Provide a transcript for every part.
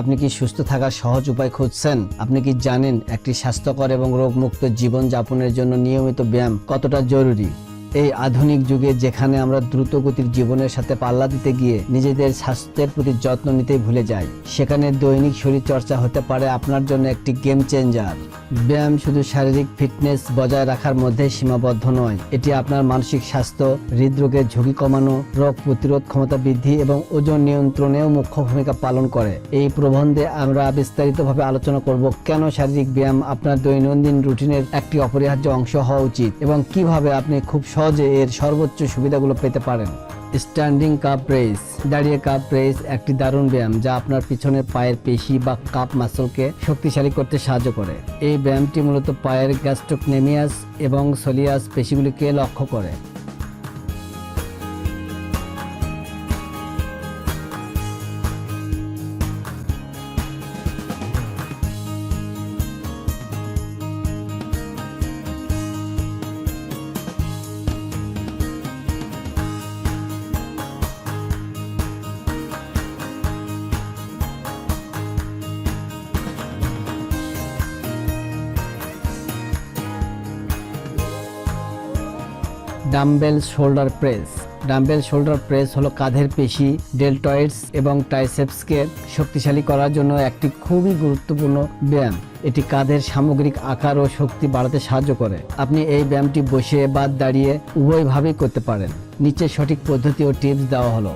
আপনি কি সুস্থ থাকার সহজ উপায় খুঁজছেন? আপনি কি জানেন একটি স্বাস্থ্যকর এবং রোগমুক্ত জীবন যাপনের জন্য নিয়মিত ব্যায়াম কতটা জরুরি? এই আধুনিক যুগে যেখানে আমরা দ্রুতগতির জীবনের সাথে পাল্লা দিতে গিয়ে নিজেদের স্বাস্থ্যের প্রতি যত্ন নিতেই ভুলে যাই, সেখানে দৈনিক শরীর চর্চা হতে পারে আপনার জন্য একটি গেম চেঞ্জার ব্যায়াম শুধু শারীরিক ফিটনেস বজায় রাখার মধ্যে সীমাবদ্ধ নয়, এটি আপনার মানসিক স্বাস্থ্য, হৃদরোগের ঝুঁকি কমানো, রোগ প্রতিরোধ ক্ষমতা বৃদ্ধি এবং ওজন নিয়ন্ত্রণেও মুখ্য ভূমিকা পালন করে। এই প্রবন্ধে আমরা বিস্তারিতভাবে আলোচনা করব কেন শারীরিক ব্যায়াম আপনার দৈনন্দিন রুটিনের একটি অপরিহার্য অংশ হওয়া উচিত এবং কীভাবে আপনি খুব সহজে এর সর্বোচ্চ সুবিধাগুলো পেতে পারেন। স্ট্যান্ডিং কাপ প্রেস দাঁড়িয়ে কাপ প্রেস একটি দারুণ ব্যায়াম যা আপনার পিছনের পায়ের পেশি বা কাপ মাসলকে শক্তিশালী করতে সাহায্য করে। এই ব্যায়ামটি মূলত পায়ের গ্যাস্ট্রোকনেমিয়াস এবং সোলিয়াস পেশিগুলিকে লক্ষ্য করে। Dumbbell shoulder press. Dumbbell shoulder press হলো কাঁধের পেশি, ডেলটয়েডস এবং টাইসেপসকে শক্তিশালী করার জন্য একটি খুবই গুরুত্বপূর্ণ ব্যায়াম। এটি কাঁধের সামগ্রিক আকার ও শক্তি বাড়াতে সাহায্য করে। আপনি এই ব্যায়ামটি বসে বা দাঁড়িয়ে উভয়ভাবেই করতে পারেন। নিচে সঠিক পদ্ধতি ও টিপস দেওয়া হলো।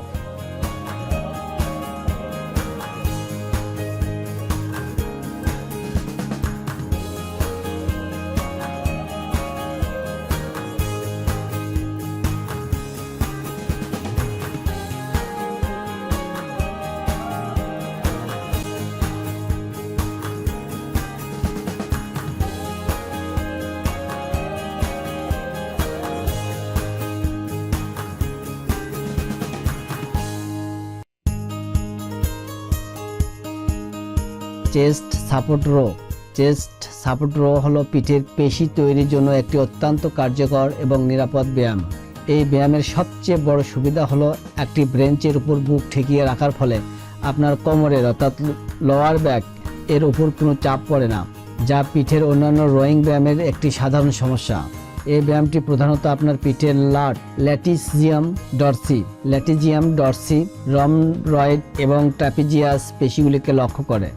Chest support row. Chest support row হলো পিঠের পেশি তৈরির জন্য একটি অত্যন্ত কার্যকর এবং নিরাপদ ব্যায়াম। এই ব্যায়ামের সবচেয়ে বড় সুবিধা হলো একটি ব্রেঞ্চের উপর বুক ঠেকিয়ে রাখার ফলে আপনার কোমরের অর্থাৎ লোয়ার ব্যাক এর উপর কোনো চাপ পড়ে না, যা পিঠের অন্যান্য রোয়িং ব্যায়ামের একটি সাধারণ সমস্যা। এই ব্যায়ামটি প্রধানত আপনার পিঠের লাট ল্যাটিসিয়াম ডরসি, ল্যাটিজিয়াম ডরসি রমরয়েড এবং ট্রাপিজিয়াস পেশিগুলিকে লক্ষ্য করে।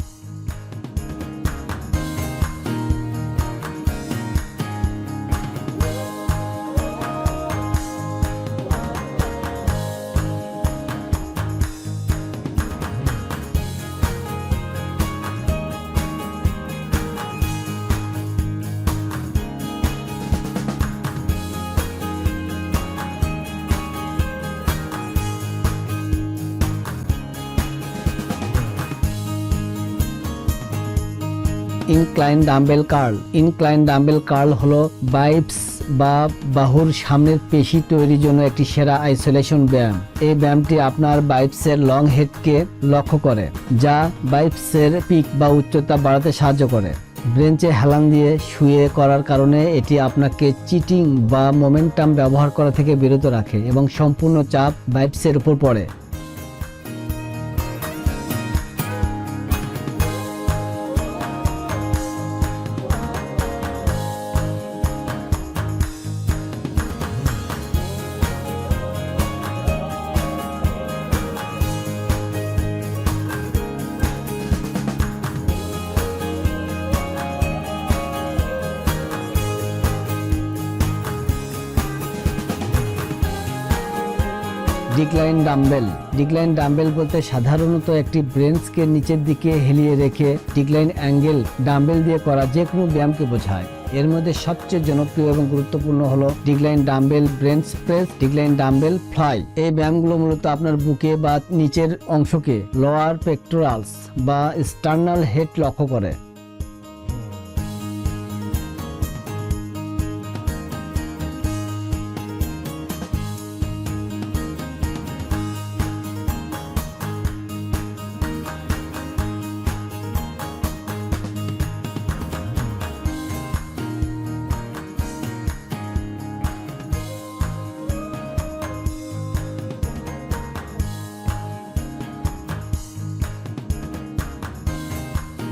Incline dumbbell curl incline dumbbell curl হলো বাইপস বা বাহুর সামনের পেশি তৈরির জন্য একটি সেরা আইসোলেশন ব্যায়াম। এই ব্যায়ামটি আপনার বাইপসের লং হেডকে লক্ষ্য করে, যা বাইপসের পিক বা উচ্চতা বাড়াতে সাহায্য করে। ব্রেঞ্চে হেলান দিয়ে শুয়ে করার কারণে এটি আপনাকে চিটিং বা মোমেন্টাম ব্যবহার করা থেকে বিরত রাখে এবং সম্পূর্ণ চাপ বাইপসের উপর পড়ে। ডিক্লাইন ডাম্বেল ডিক্লাইন ডাম্বেল বলতে সাধারণত একটি ব্রেঞ্চকে নিচের দিকে হেলিয়ে রেখে ডিক্লাইন অ্যাঙ্গেল ডাম্বেল দিয়ে করা যে কোনো ব্যায়ামকে বোঝায়। এর মধ্যে সবচেয়ে জনপ্রিয় এবং গুরুত্বপূর্ণ হলো decline dumbbell bench press decline dumbbell fly এই ব্যায়ামগুলো মূলত আপনার বুকে বা নিচের অংশকে লোয়ার পেক্টোরালস বা স্টার্নাল হেড লক্ষ্য করে।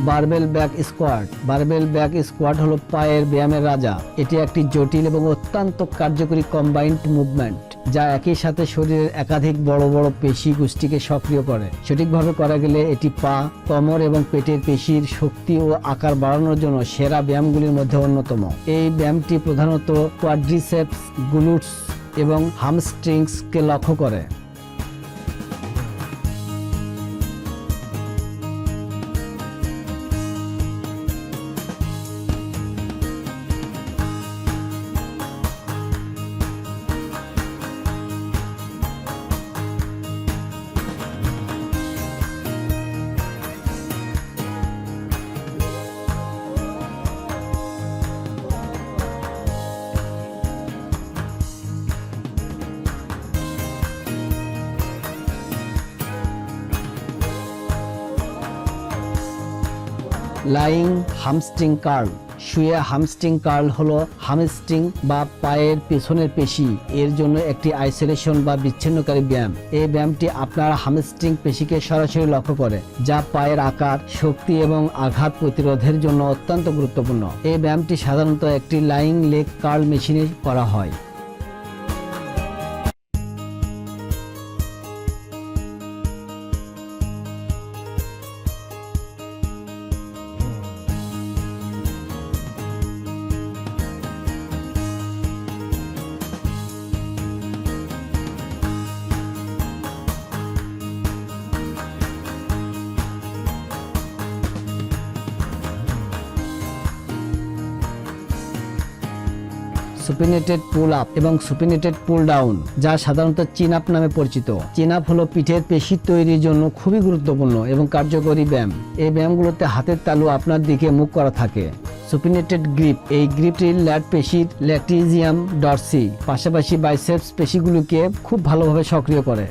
Barbell back squat. Barbell back squat হলো পায়ের ব্যায়ামের রাজা। এটি একটি জটিল এবং অত্যন্ত কার্যকরী কম্বাইন্ড মুভমেন্ট যা একই সাথে শরীরের একাধিক বড় বড় পেশি গোষ্ঠীকে সক্রিয় করে। সঠিকভাবে করা গেলে এটি পা, কোমর এবং পেটের পেশির শক্তি ও আকার বাড়ানোর জন্য সেরা ব্যায়ামগুলির মধ্যে অন্যতম। এই ব্যায়ামটি প্রধানত কোয়াড্রিসেপস গ্লুটস এবং হামস্ট্রিংসকে লক্ষ্য করে। Lying hamstring curl. শুয়ে হামস্ট্রিং কার্ল হলো হামস্ট্রিং বা পায়ের পেছনের পেশি। এর জন্য একটি আইসোলেশন বা বিচ্ছিন্নকারী ব্যায়াম। এই ব্যায়ামটি আপনার হামস্ট্রিং পেশিকে সরাসরি লক্ষ্য করে, যা পায়ের আকার, শক্তি এবং আঘাত প্রতিরোধের জন্য অত্যন্ত গুরুত্বপূর্ণ। এই ব্যায়ামটি সাধারণত একটি লাইং লেগ কার্ল মেশিনে করা হয়। সুপিনেটেড পুল আপ এবং সুপিনেটেড পুল ডাউন যা সাধারণত চিন আপ নামে পরিচিত। চিন আপ হলো পিঠের পেশি তৈরির জন্য খুবই গুরুত্বপূর্ণ এবং কার্যকরী ব্যায়াম। এই ব্যায়ামগুলোতে হাতের তালু আপনার দিকে মুখ করা থাকে। সুপিনেটেড গ্রিপ এই গ্রিপটি ল্যাট পেশির ল্যাটিজিয়াম ডরসি পাশাপাশি বাইসেপস পেশিগুলিকে খুব ভালোভাবে সক্রিয় করে।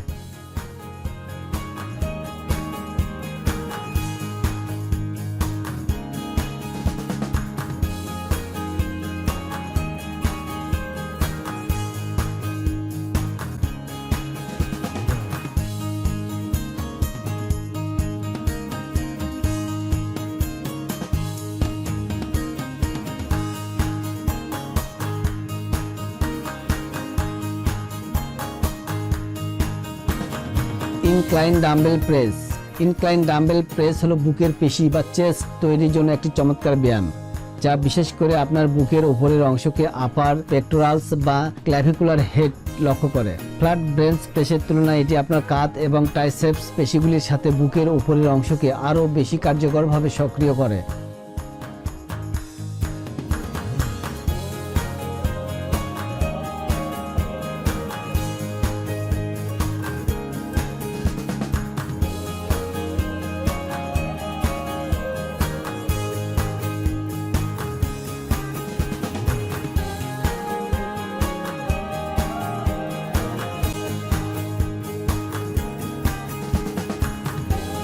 Incline dumbbell press incline dumbbell press হলো বুকের পেশি বা চেস্ট তৈরির জন্য একটি চমৎকার ব্যায়াম, যা বিশেষ করে আপনার বুকের উপরের অংশকে আপার পেক্টোরালস বা ক্ল্যাভিকুলার হেড লক্ষ্য করে। ফ্ল্যাট ব্রেন্স পেশের তুলনায় এটি আপনার কাঁধ এবং টাইসেপস পেশিগুলির সাথে বুকের উপরের অংশকে আরও বেশি কার্যকরভাবে সক্রিয় করে।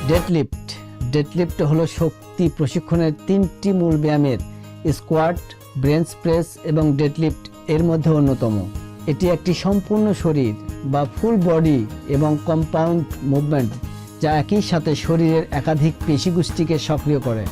ডেডলিফট। ডেডলিফট হলো শক্তি প্রশিক্ষণের তিনটি মূল ব্যায়ামের, স্কোয়াট, ব্রেঞ্চ প্রেস এবং ডেডলিফট এর মধ্যে অন্যতম। এটি একটি সম্পূর্ণ শরীর বা ফুল বডি এবং কম্পাউন্ড মুভমেন্ট যা একই সাথে শরীরের একাধিক পেশিগোষ্ঠীকে সক্রিয় করে।